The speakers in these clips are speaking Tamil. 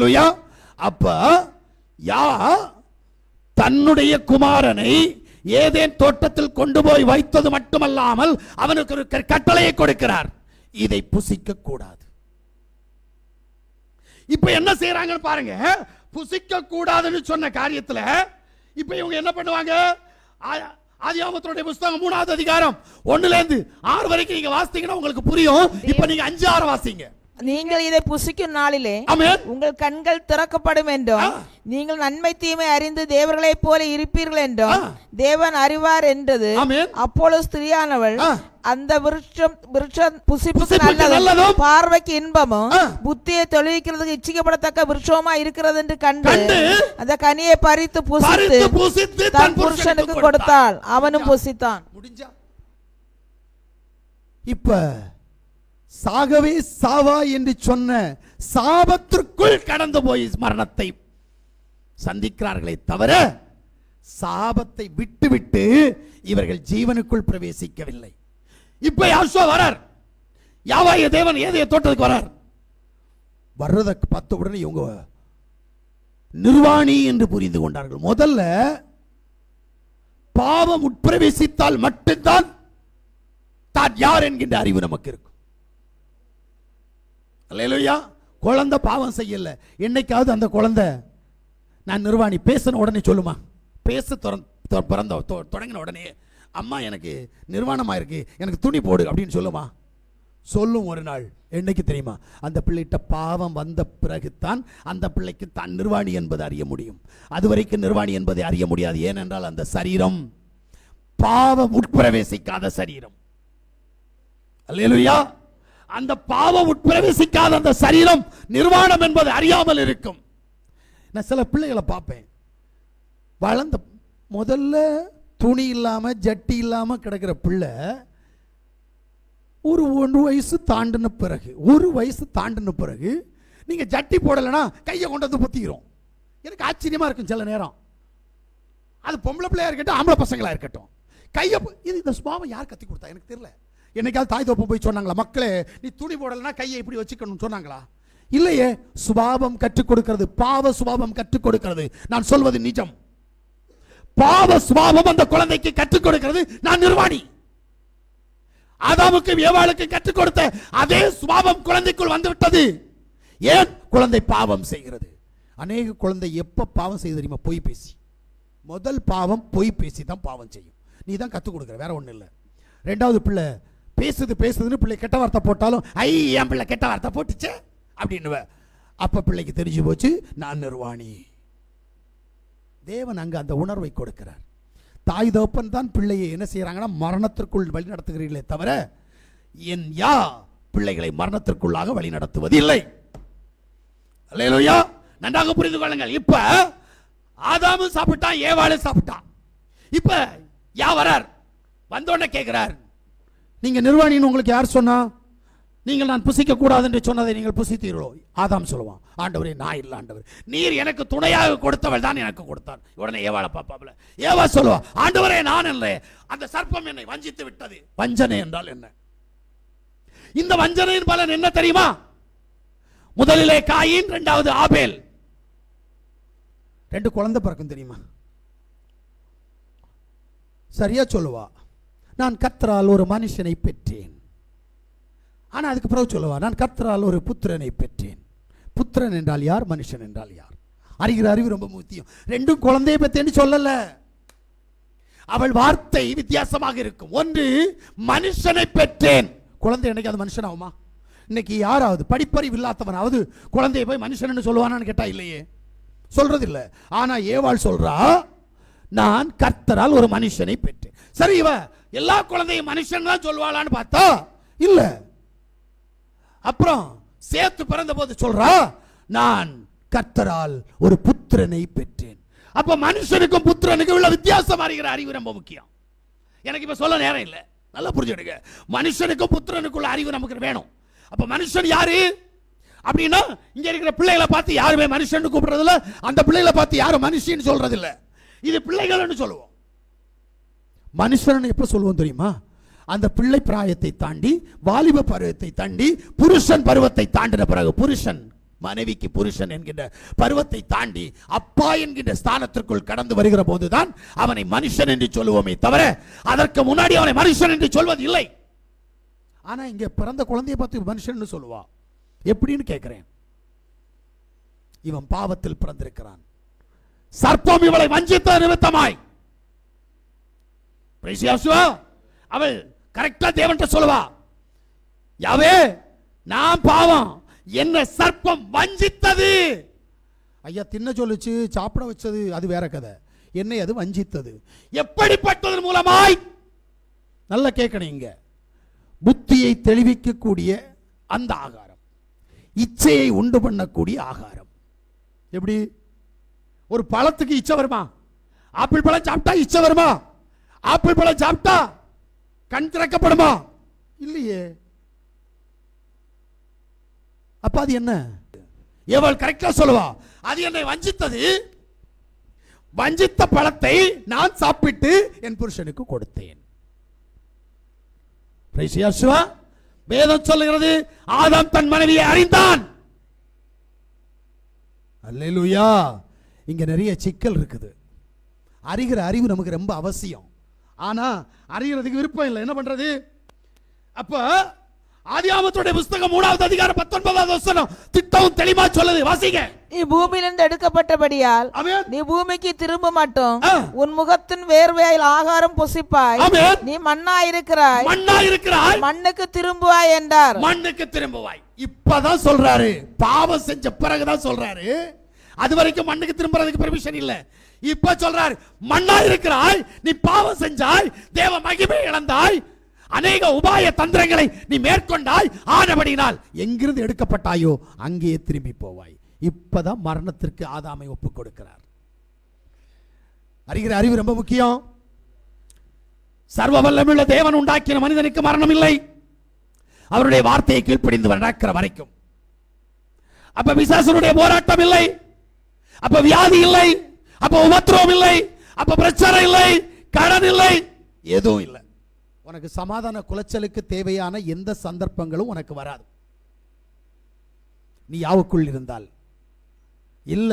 அல்லேலூயா அப்ப யா தன்னுடைய குமாரனை ஏதேன் தோட்டத்தில் கொண்டு போய் வைத்தது மட்டுமல்லாமல் அவனுக்கு ஒரு கட்டளையை கொடுக்கிறார். இதை புசிக்க கூடாது. இப்ப என்ன செய்யறாங்கன்னு பாருங்க. புசிக்க கூடாதுன்னு சொன்ன காரியத்துல இப்ப இவங்க என்ன பண்ணுவாங்க? ஆ- ஆதியாகமத்தினுடைய புஸ்தகம் மூணாவது அதிகாரம் ஒண்ணுல இருந்து ஆறு வரைக்கும் நீங்க வாசித்தீங்கன்னா உங்களுக்கு புரியும். இப்ப நீங்க அஞ்சு ஆறு வாசிங்க. நீங்கள் இதை புசிக்கும் நாளிலே உங்கள் கண்கள் திறக்கப்படும் என்றும். நீங்கள் நன்மை தீமை அறிந்து தேவர்களைப் போல இருப்பீர்கள் என்றும். தேவன் அறிவார் என்றது. அப்பொழுது ஸ்திரியானவள். அந்த விருட்சம் விருட்சம் புசிப்புக்கு நல்லதும் பார்வைக்கு இன்பமும். புத்தியை தொழுவிக்கிறதுக்கு இச்சிக்கப்படத்தக்க விருட்சமா இருக்கிறது என்று கண்டு அந்த கனியை பறித்து புசித்து பறித்து புசித்து தன் புருஷனுக்கு கொடுத்தாள். அவனும் புசித்தான். முடிஞ்சா? இப்ப சாகவே சாவா என்று சொன்ன சாபத்திற்குள் கடந்து போய் மரணத்தை சந்திக்கிறார்களே தவிர சாபத்தை விட்டுவிட்டு இவர்கள் ஜீவனுக்குள் பிரவேசிக்கவில்லை. இப்ப யாஷோ வரார். யாவாய தேவன் ஏதைய தோட்டத்துக்கு வரார். வர்றதை பார்த்த உடனே இவங்க நிர்வாணி என்று புரிந்து கொண்டார்கள். முதல்ல பாவம் உட்பிரவேசித்தால் மட்டும்தான் தான் யார் என்கின்ற அறிவு நமக்கு இருக்கும். அல்லேலூயா. குழந்தை பாவம் செய்யல. என்னைக்காவது அந்த குழந்தை நான் நிர்வாணி பேசின உடனே சொல்லுமா? பேச திறந் தொ- பிறந்த தொ- தொடங்கின உடனே அம்மா எனக்கு நிர்வாணமாக இருக்கு எனக்கு துணி போடு அப்படின்னு சொல்லுமா? சொல்லும் ஒரு நாள். என்னைக்கு தெரியுமா? அந்த பிள்ளைகிட்ட பாவம் வந்த பிறகுத்தான் அந்த பிள்ளைக்கு தான் நிர்வாணி என்பதை அறிய முடியும். அதுவரைக்கும் நிர்வாணி என்பதை அறிய முடியாது. ஏனென்றால் அந்த சரீரம் பாவம் உட்பிரவேசிக்காத சரீரம். அல்லையா அந்த பாவம் உட்பிரவேசிக்காத அந்த சரீரம் நிர்வாணம் என்பது அறியாமல் இருக்கும். நான் சில பிள்ளைகளை பார்ப்பேன். வளர்ந்த முதல்ல துணி இல்லாமல் ஜட்டி இல்லாமல் கிடக்கிற பிள்ளை ஒரு ஒன்று வயசு தாண்டின பிறகு ஒரு வயசு தாண்டின பிறகு நீங்கள் ஜட்டி போடலைன்னா கையை கொண்டு வந்து புத்திக்கிறோம் எனக்கு ஆச்சரியமாக இருக்கும் சில நேரம். அது பொம்பளை பிள்ளையாக இருக்கட்டும் ஆம்பளை பசங்களாக இருக்கட்டும். கையை இது இந்த சுபாவம் யார் கத்தி கொடுத்தா? எனக்கு தெரியல. என்னைக்காவது தாய் தோப்பம் போய் சொன்னாங்களா? மக்களே நீ துணி போடலைன்னா கையை இப்படி வச்சுக்கணும்னு சொன்னாங்களா? இல்லையே சுபாவம் கற்றுக் கொடுக்கிறது பாவ சுபாவம் கற்றுக் கொடுக்கிறது. நான் சொல்வது நிஜம். பாவ சுபாவம் அந்த குழந்தைக்கு கற்றுக் கொடுக்கிறது நான் நிர்வாணி. ஆதாமுக்கும் ஏவாளுக்கு கற்றுக் கொடுத்த அதே சுபாவம் குழந்தைக்குள் வந்துவிட்டது. ஏன்? குழந்தை பாவம் செய்கிறது. அநேக குழந்தை எப்ப பாவம் செய்ய தெரியுமா? பொய் பேசி. முதல் பாவம் பொய் பேசி தான் பாவம் செய்யும். நீ தான் கற்றுக் கொடுக்குற வேற ஒன்றும் இல்லை. ரெண்டாவது பிள்ளை பேசுது பேசுதுன்னு பிள்ளை கெட்ட வார்த்தை போட்டாலும் ஐ என் பிள்ளை கெட்ட வார்த்தை போட்டுச்சே அப்படின்னுவ. அப்போ பிள்ளைக்கு தெரிஞ்சு போச்சு நான் நிர்வாணி. தேவன் அங்கே அந்த உணர்வை கொடுக்கிறார். தாய் தோப்பன் தான் பிள்ளையை என்ன செய்கிறாங்கன்னா மரணத்திற்குள் வழி நடத்துகிறீர்களே தவிர என் யா பிள்ளைகளை மரணத்திற்குள்ளாக வழி நடத்துவதில்லை. அல்லேலூயா. நன்றாக புரிந்து கொள்ளுங்கள். இப்ப ஆதாமும் சாப்பிட்டான் ஏவாளும் சாப்பிட்டான். இப்ப யா வரார். வந்தோடனே கேட்கிறார் நீங்கள் நிர்வாணின்னு உங்களுக்கு யார் சொன்னா? நீங்கள் நான் புசிக்க கூடாது என்று சொன்னதை நீங்கள் புசித்தீர்களோ? ஆதாம் சொல்லுவான் ஆண்டவரே நான் இல்லை ஆண்டவர். நீர் எனக்கு துணையாக கொடுத்தவள் தான் எனக்கு கொடுத்தான். உடனே ஏவாளை பாப்பாப்ல ஏவா சொல்லுவா ஆண்டவரே நான் இல்லை. அந்த சர்ப்பம் என்னை வஞ்சித்து விட்டது. வஞ்சனை என்றால் என்ன? இந்த வஞ்சனையின் பலன் என்ன தெரியுமா? முதலிலே காயின் இரண்டாவது ஆபேல். ரெண்டு குழந்தை பிறக்கும் தெரியுமா? சரியா சொல்லுவா. நான் கத்தரால் ஒரு மனுஷனை பெற்றேன். ஆனால் அதுக்கு பிறகு சொல்லுவா நான் கத்தரால் ஒரு புத்திரனை பெற்றேன். புத்திரன் என்றால் யார்? மனுஷன் என்றால் யார்? அறிகிற அறிவு ரொம்ப முக்கியம். ரெண்டும் குழந்தையை பெற்றேன்னு சொல்லலை. அவள் வார்த்தை வித்தியாசமாக இருக்கும். ஒன்று மனுஷனை பெற்றேன். குழந்தை என்னைக்கு அது மனுஷன் ஆகுமா இன்னைக்கு யாராவது படிப்பறிவு இல்லாதவனாவது குழந்தையை போய் மனுஷன் சொல்லுவானான்னு கேட்டா இல்லையே. சொல்றது இல்ல ஆனா ஏவாள் சொல்றா நான் கர்த்தரால் ஒரு மனுஷனை பெற்றேன். சரி இவ எல்லா குழந்தையும் மனுஷன் தான் சொல்வாளான்னு பார்த்தா? இல்ல. அப்புறம் சேர்த்து பிறந்த போது சொல்றா நான் கர்த்தரால் ஒரு புத்திரனை பெற்றேன். அப்ப மனுஷனுக்கும் புத்திரனுக்கும் உள்ள வித்தியாசம் அறிகிற அறிவு ரொம்ப முக்கியம். எனக்கு இப்ப சொல்ல நேரம் இல்லை. நல்லா புரிஞ்சுடுங்க மனுஷனுக்கும் புத்திரனுக்குள்ள அறிவு நமக்கு வேணும். அப்ப மனுஷன் யாரு? அப்படின்னா இங்க இருக்கிற பிள்ளைகளை பார்த்து யாருமே மனுஷன் கூப்பிடுறது இல்ல அந்த பிள்ளைகளை பார்த்து யாரும் மனுஷின்னு சொல்றது இல்ல இது பிள்ளைகள்னு சொல்லுவோம். மனுஷன் எப்ப சொல்லுவோம் தெரியுமா? அந்த பிள்ளை பிராயத்தை தாண்டி வாலிப பருவத்தை தாண்டி புருஷன் பருவத்தை தாண்டின பிறகு புருஷன் மனைவிக்கு புருஷன் என்கின்ற பருவத்தை தாண்டி அப்பா என்கின்ற ஸ்தானத்திற்குள் கடந்து வருகிற போதுதான் அவனை மனுஷன் என்று சொல்லுவோமே தவிர அதற்கு முன்னாடி அவனை மனுஷன் என்று சொல்வது இல்லை ஆனா இங்க பிறந்த குழந்தையை பார்த்து மனுஷன் சொல்லுவா? எப்படின்னு கேட்கிறேன். இவன் பாவத்தில் பிறந்திருக்கிறான். சர்ப்பம் இவளை வஞ்சித்த நிமித்தமாய். அவள் கரெக்டா தேவன்ட்ட சொல்லுவா. யாவே நான் பாவம். என்ன சர்ப்பம் வஞ்சித்தது. ஐயா தின்ன சொல்லுச்சு சாப்பிட வச்சது அது வேற கதை. என்னை அது வஞ்சித்தது. எப்படிப்பட்டதன் மூலமாய்? நல்லா கேட்கணும் இங்க. புத்தியை தெளிவிக்கக்கூடிய அந்த ஆகாரம். இச்சையை உண்டு பண்ணக்கூடிய ஆகாரம். எப்படி? ஒரு பழத்துக்கு இச்சை வருமா? ஆப்பிள் பழம் சாப்பிட்டா இச்சை வருமா? ஆப்பிள் பழம் சாப்பிட்டா கண் திறக்கப்படுமா? இல்லையே. அப்ப அது என்ன? எவள் கரெக்டா சொல்லுவா அது என்னை வஞ்சித்தது. வஞ்சித்த பழத்தை நான் சாப்பிட்டு என் புருஷனுக்கு கொடுத்தேன். வேதம் சொல்லுகிறது ஆதாம் தன் மனைவியை அறிந்தான். அல்லேலூயா இங்க நிறைய சிக்கல் இருக்குது. அறிகிற அறிவு நமக்கு ரொம்ப அவசியம். ஆனா அறிகிறதுக்கு விருப்பம் இல்லை. என்ன பண்றது? அப்ப ஆதியாமத்துடைய புஸ்தகம் மூணாவது அதிகாரம் பத்தொன்பதாவது வசனம் திட்டம் தெளிவா சொல்லுது. வாசிங்க. நீ பூமியிலிருந்து எடுக்கப்பட்டபடியால் நீ பூமிக்கு திரும்ப மட்டும். உன் முகத்தின் வேர்வையில் ஆகாரம் புசிப்பாய். நீ மண்ணா இருக்கிறாய் மண்ணா இருக்கிறாய். மண்ணுக்கு திரும்புவாய் என்றார். மண்ணுக்கு திரும்புவாய். இப்பதான் சொல்றாரு. பாவம் செஞ்ச பிறகுதான் சொல்றாரு. அது வரைக்கும் மண்ணுக்கு திரும்புறதுக்கு பெர்மிஷன் இல்ல. இப்ப சொல்றாரு மண்ணா இருக்கிறாய் நீ பாவம் செஞ்சாய் தேவ மகிமை இழந்தாய் அநேக உபாய தந்திரங்களை நீ மேற்கொண்டாய் ஆனபடினால் எங்கிருந்து எடுக்கப்பட்டாயோ அங்கே திரும்பி போவாய். இப்பதான் மரணத்திற்கு ஆதாமை ஒப்புக் கொடுக்கிறார். அறிகிற அறிவு ரொம்ப முக்கியம். சர்வ வல்லமுள்ள தேவன் உண்டாக்கின மனிதனுக்கு மரணம் இல்லை அவருடைய வார்த்தையை கீழ்ப்படிந்து நடக்கிற வரைக்கும். அப்ப விசாசனுடைய போராட்டம் இல்லை. அப்ப வியாதி இல்லை. அப்ப உபத்திரவம் இல்லை. அப்ப பிரச்சனை இல்லை. கடன் இல்லை. எதுவும் இல்லை. உனக்கு சமாதான குலைச்சலுக்கு தேவையான எந்த சந்தர்ப்பங்களும் உனக்கு வராது. நீ யாவுக்குள் இருந்தால். இல்ல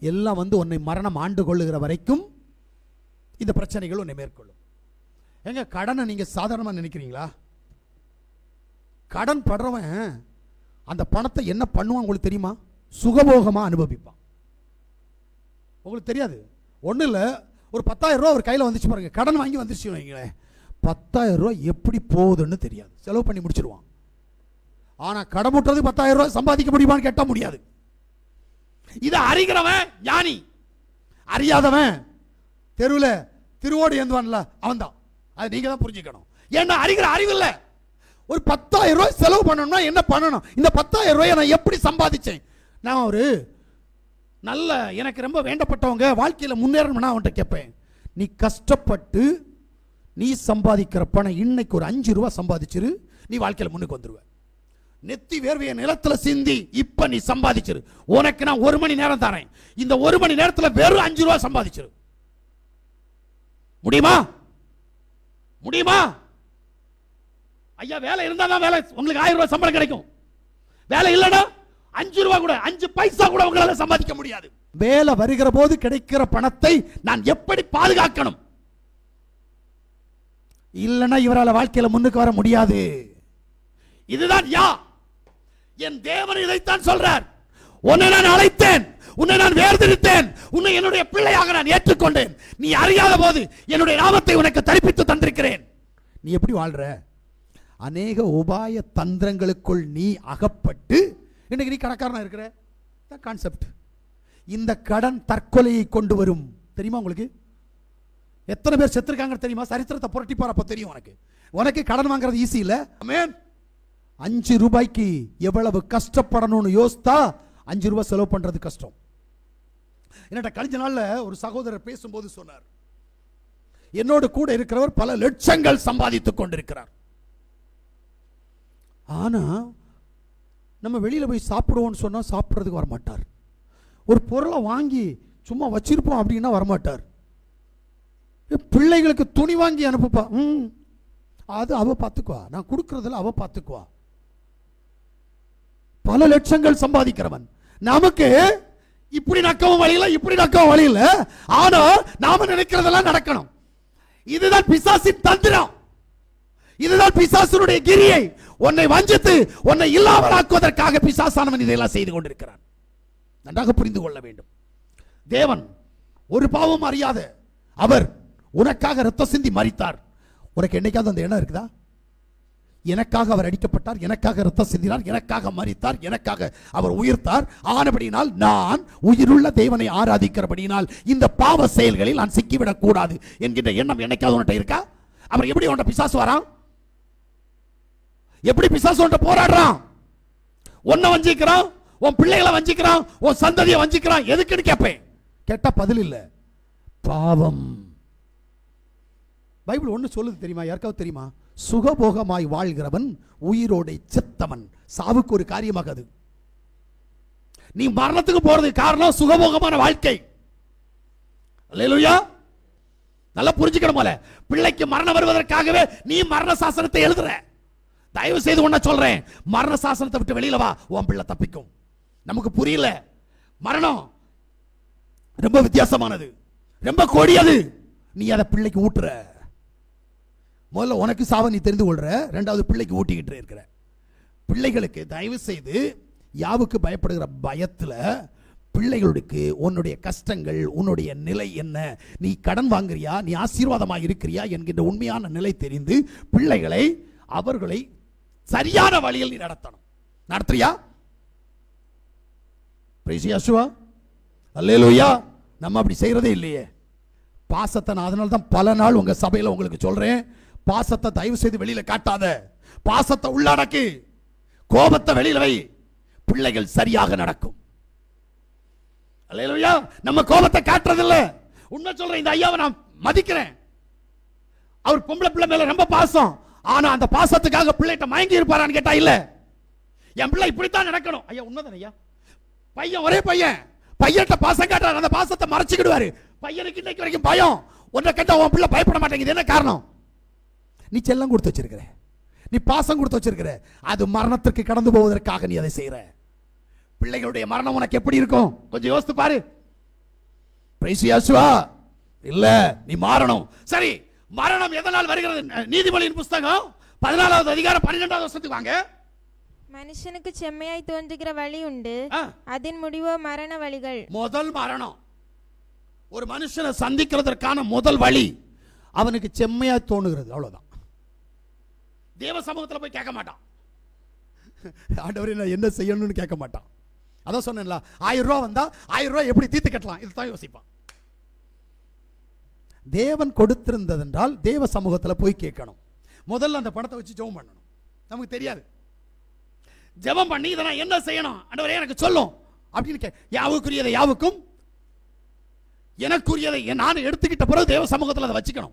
எல்லாம் வந்து உன்னை மரணம் ஆண்டு கொள்ளுகிற வரைக்கும் இந்த பிரச்சனைகள் உன்னை மேற்கொள்ளும். எங்க கடனை நீங்க சாதாரணமா நினைக்கிறீங்களா? கடன் படுறவன் அந்த பணத்தை என்ன பண்ணுவான் உங்களுக்கு தெரியுமா? சுகபோகமா அனுபவிப்பான். உங்களுக்கு தெரியாது. ஒன்றும் இல்லை ஒரு பத்தாயிரம் ரூபா ஒரு கையில் வந்துச்சு பாருங்கள் கடன் வாங்கி வந்துருச்சு வைங்களேன். பத்தாயிரம் ரூபா எப்படி போகுதுன்னு தெரியாது. செலவு பண்ணி முடிச்சிருவான். ஆனால் கடன் போட்டது பத்தாயிரம் ரூபா சம்பாதிக்க முடியுமான்னு கேட்டால் முடியாது. இதை அறிகிறவன் ஞானி. அறியாதவன் தெருவில் திருவோடு ஏந்துவான்ல அவன் தான் அது தான் புரிஞ்சுக்கணும். ஏன்னா அறிகிற அறிவு இல்லை. ஒரு பத்தாயிரம் ரூபாய் செலவு பண்ணணும்னா என்ன பண்ணணும்? இந்த பத்தாயிரம் ரூபாயை நான் எப்படி சம்பாதிச்சேன்? நான் ஒரு நல்ல எனக்கு ரொம்ப வேண்டப்பட்டவங்க வாழ்க்கையில் முன்னேறணும்னா அவன்கிட்ட கேட்பேன். நீ கஷ்டப்பட்டு நீ சம்பாதிக்கிற பணம் இன்னைக்கு ஒரு அஞ்சு ரூபா சம்பாதிச்சிரு நீ வாழ்க்கையில் முன்னுக்கு வந்துடுவ நெத்தி வேர்வையை நிலத்தில் சிந்தி இப்போ நீ சம்பாதிச்சிரு. உனக்கு நான் ஒரு மணி நேரம் தரேன். இந்த ஒரு மணி நேரத்தில் வெறும் அஞ்சு ரூபா சம்பாதிச்சிரு. முடியுமா? முடியுமா? ஐயா வேலை இருந்தால் தான் வேலை உங்களுக்கு ஆயிரம் ரூபாய் சம்பளம் கிடைக்கும். வேலை இல்லைன்னா அஞ்சு ரூபா கூட அஞ்சு பைசா கூட உங்களால சம்பாதிக்க முடியாது. வேலை வருகிற போது கிடைக்கிற பணத்தை நான் எப்படி பாதுகாக்கணும்? இல்லைன்னா இவரால் வாழ்க்கையில் முன்னுக்கு வர முடியாது. இதுதான் யா. என் தேவன் இதைத்தான் சொல்றார். உன்னை நான் அழைத்தேன் உன்னை நான் வேர்திருத்தேன் உன்னை என்னுடைய பிள்ளையாக நான் ஏற்றுக்கொண்டேன். நீ அறியாத போது என்னுடைய நாமத்தை உனக்கு தரிப்பித்து தந்திருக்கிறேன். நீ எப்படி வாழ்ற? அநேக உபாய தந்திரங்களுக்குள் நீ அகப்பட்டு இன்னைக்கு நீ கணக்காரனா இருக்கிற? கான்செப்ட் இந்த கடன் தற்கொலையை கொண்டு வரும். தெரியுமா உங்களுக்கு? எத்தனை பேர் செத்துருக்காங்க தெரியுமா? சரித்திரத்தை புரட்டி பாரு தெரியும் உனக்கு. உனக்கு கடன் வாங்குறது ஈஸி இல்லை? மேன் அஞ்சு ரூபாய்க்கு எவ்வளவு கஷ்டப்படணும்னு யோசித்தா அஞ்சு ரூபாய் செலவு பண்ணுறது கஷ்டம். என்னட்ட கழிஞ்ச நாளில் ஒரு சகோதரர் பேசும்போது சொன்னார். என்னோடு கூட இருக்கிறவர் பல லட்சங்கள் சம்பாதித்துக் கொண்டிருக்கிறார். ஆனால் நம்ம வெளியில போய் சாப்பிடுவோம்னு சொன்னா சாப்பிட்றதுக்கு வரமாட்டார். ஒரு பொருளை வாங்கி சும்மா வச்சிருப்போம் அப்படின்னா வரமாட்டார். பிள்ளைகளுக்கு துணி வாங்கி அனுப்புப்பா. ம். அது அவ பார்த்துக்குவா நான் கொடுக்கறதுல அவ பார்த்துக்குவா பல லட்சங்கள் சம்பாதிக்கிறவன். நமக்கு இப்படி நக்கவும் வழியில் இப்படி நக்கவும் வழியில் ஆனால் ஆனா நாம நினைக்கிறதெல்லாம் நடக்கணும். இதுதான் பிசாசின் தந்திரம். இதுதான் பிசாசனுடைய கிரியை. உன்னை வஞ்சித்து உன்னை இல்லாமலாக்குவதற்காக பிசாசானவன் இதையெல்லாம் செய்து கொண்டிருக்கிறான். நன்றாக புரிந்து கொள்ள வேண்டும். தேவன் ஒரு பாவம் அறியாத அவர் உனக்காக ரத்த சிந்தி மறித்தார் உனக்கு என்னைக்காவது அந்த எண்ணம் இருக்குதா? எனக்காக அவர் அடிக்கப்பட்டார் எனக்காக ரத்தம் சிந்தினார் எனக்காக மறித்தார் எனக்காக அவர் உயிர்த்தார். ஆனபடியினால் நான் உயிருள்ள தேவனை ஆராதிக்கிறபடியினால் இந்த பாவ செயல்களில் நான் சிக்கிவிடக் கூடாது என்கின்ற எண்ணம் என்னைக்காவது உன்கிட்ட இருக்கா? அவர் எப்படி உன்ட்ட பிசாசு வரான்? எப்படி பிசாசு போராடுறான்? உன்னை வஞ்சிக்கிறான் உன் பிள்ளைகளை வஞ்சிக்கிறான் உன் சந்ததியை வஞ்சிக்கிறான். எதுக்குன்னு கேட்பேன் கேட்டா பதில் இல்ல. பாவம். பைபிள் ஒன்று சொல்லுது தெரியுமா? யாருக்காவது தெரியுமா? சுகபோகமாய் வாழ்கிறவன் உயிரோடை செத்தவன். சாவுக்கு ஒரு காரியமாக அது நீ மரணத்துக்கு போறதுக்கு காரணம் சுகபோகமான வாழ்க்கை. அல்லேலூயா. நல்லா புரிஞ்சுக்கணும் போல. பிள்ளைக்கு மரணம் வருவதற்காகவே நீ மரண சாசனத்தை எழுதுற. தயவு செய்து ஒன்ன சொல்றேன். மரண சாசனத்தை விட்டு வெளியில வா உன் பிள்ளை தப்பிக்கும். நமக்கு புரியல. மரணம் ரொம்ப வித்தியாசமானது. ரொம்ப கொடியது நீ அதை பிள்ளைக்கு ஊட்டுற. முதல்ல உனக்கு சாவ நீ தெரிந்து கொள்ற. ரெண்டாவது பிள்ளைக்கு ஊட்டிக்கிட்டு இருக்கிற. பிள்ளைகளுக்கு தயவு செய்து யாவுக்கு பயப்படுகிற பயத்தில் பிள்ளைகளுக்கு உன்னுடைய கஷ்டங்கள் உன்னுடைய நிலை என்ன? நீ கடன் வாங்குறியா? நீ ஆசீர்வாதமா இருக்கிறியா? என்கின்ற உண்மையான நிலை தெரிந்து பிள்ளைகளை அவர்களை சரியான வழியில் நீ நடத்தணும். நடத்துறியா? பிரைசியாசுவா அல்லேலூயா நம்ம அப்படி செய்யறதே இல்லையே. பாசத்தை நான் அதனால தான் பல நாள் உங்கள் சபையில் உங்களுக்கு சொல்றேன். பாசத்தை தயவு செய்து வெளியில காட்டாத. பாசத்தை உள்ளடக்கு கோபத்தை வெளியில் வை. பிள்ளைகள் சரியாக நடக்கும். அல்லேலூயா நம்ம கோபத்தை காட்டுறதில்ல. உண்மை சொல்றேன் இந்த ஐயாவை நான் மதிக்கிறேன். அவர் பொம்பளை பிள்ளை மேலே ரொம்ப பாசம். ஆனா அந்த பாசத்துக்காக பிள்ளைகிட்ட மயங்கி இருப்பாரான்னு கேட்டா இல்ல. என் பிள்ளை இப்படித்தான் நடக்கணும். ஐயா உண்மைதான் ஐயா? பையன் ஒரே பையன். பையன்கிட்ட பாசம் காட்டுறாரு. அந்த பாசத்தை மறைச்சிக்கிடுவாரு. பையனுக்கு இன்னைக்கு வரைக்கும் பயம். ஒன்றை கேட்டா உன் பிள்ளை பயப்பட மாட்டேங்குது. என்ன காரணம்? நீ செல்லம் கொடுத்து வச்சிருக்கிற. நீ பாசம் கொடுத்து வச்சிருக்கிற. அது மரணத்திற்கு கடந்து போவதற்காக நீ அதை செய்யற பிள்ளைகளுடைய மரணம் உனக்கு எப்படி இருக்கும்? கொஞ்சம் யோசித்து பாரு. பிரைசியாசுவா இல்ல நீ மாறணும். சரி மரணம் எதனால் வருகிறது? நீதிமொழியின் புஸ்தகம் பதினாலாவது அதிகாரம் பன்னிரெண்டாவது வருஷத்துக்கு வாங்க. மனுஷனுக்கு செம்மையாய் தோன்றுகிற வழி உண்டு. ஆ. அதன் முடிவோ மரண வழிகள். முதல் மரணம். ஒரு மனுஷனை சந்திக்கிறதற்கான முதல் வழி அவனுக்கு செம்மையா தோணுகிறது அவ்வளவுதான். தேவ சமூகத்துல போய் கேட்க மாட்டான். ஆண்டவரே நான் என்ன செய்யணும்னு கேட்க மாட்டான். அதான் சொன்னேன்ல ஆயிரம் ரூபா வந்தா ஆயிரம் ரூபாய் எப்படி தீர்த்து கட்டலாம்? இதுதான் யோசிப்பான். தேவன் கொடுத்திருந்ததென்றால் தேவ சமூகத்தில் போய் கேட்கணும். முதல்ல அந்த பணத்தை வச்சு ஜெபம் பண்ணணும். நமக்கு தெரியாது. ஜெபம் பண்ணி இதை நான் என்ன செய்யணும்? அண்டவரே எனக்கு சொல்லும். அப்படின்னு கே யாவுக்குரியதை யாவுக்கும்? எனக்குரியதை நான் எடுத்துக்கிட்ட பிறகு தேவ சமூகத்தில் அதை வச்சுக்கணும்.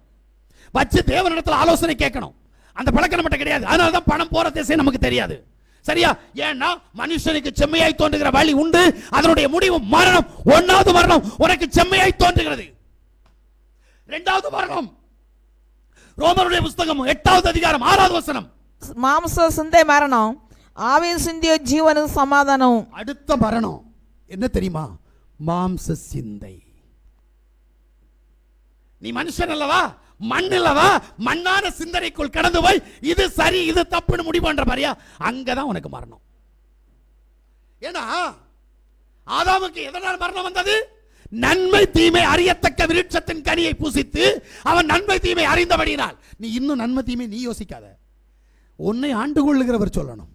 வச்சு தேவனிடத்தில் ஆலோசனை கேட்கணும். அந்த பழக்கம் நம்மகிட்ட கிடையாது. அதனால தான் பணம் போகிற திசை நமக்கு தெரியாது. சரியா? ஏன்னா மனுஷனுக்கு செம்மையாய் தோன்றுகிற வழி உண்டு. அதனுடைய முடிவு மரணம். ஒன்னாவது மரணம் உனக்கு செம்மையாய் தோன்றுகிறது. இரண்டாவது மரணம் ரோமருடைய புஸ்தகம் எட்டாவது அதிகாரம் ஆறாவது வசனம். மாம்ச சிந்தை மரணம் ஆவின் சிந்திய ஜீவனும் சமாதானம். அடுத்த மரணம் என்ன தெரியுமா? மாம்ச சிந்தை. நீ மனுஷன் அல்லவா? மண் அல்லவா? மண்ணான சிந்தனைக்குள் கடந்து போய் இது சரி இது தப்புன்னு முடிவு பண்ற மாதிரியா? அங்கதான் உனக்கு மரணம். ஏன்னா ஆதாமுக்கு எதனால் மரணம் வந்தது? நன்மை தீமை அறியத்தக்க விருட்சத்தின் கனியை புசித்து அவன் நன்மை தீமை அறிந்தபடியினால். நீ இன்னும் நன்மை தீமை நீ யோசிக்காத. உன்னை ஆண்டு கொள்ளுகிறவர் சொல்லணும்.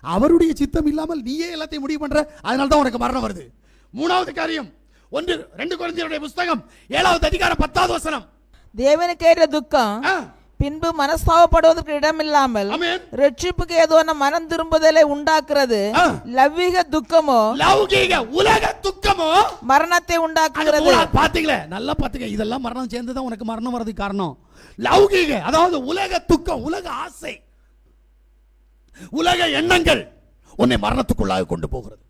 அவருடைய சித்தம் இல்லாமல் நீயே எல்லாத்தையும் முடிவு பண்ற அதனால தான் உனக்கு மரணம் வருது. மூணாவது காரியம் ஒன்று ரெண்டு குழந்தையுடைய புஸ்தகம் ஏழாவது அதிகாரம் பத்தாவது வசனம். துக்கம் ஆ, பின்பு மனஸ்தாபப்படுவதற்கு இடமில்லாமல். ரட்சிப்புக்கு ஏதோன மனம் திரும்புதலை உண்டாக்குறது. லவ்விக துக்கமோ லௌகீக உலக துக்கமோ மரணத்தை உண்டாக்குகிறது பாத்தீங்களே நல்லா பாத்துங்க இதெல்லாம் மரணம் சேர்ந்து தான் உனக்கு மரணம் வர்றதுக்கு காரணம் லௌகீக அதாவது உலக துக்கம் உலக ஆசை உலக எண்ணங்கள் உன்னை மரணத்துக்குள்ளாக கொண்டு போகிறது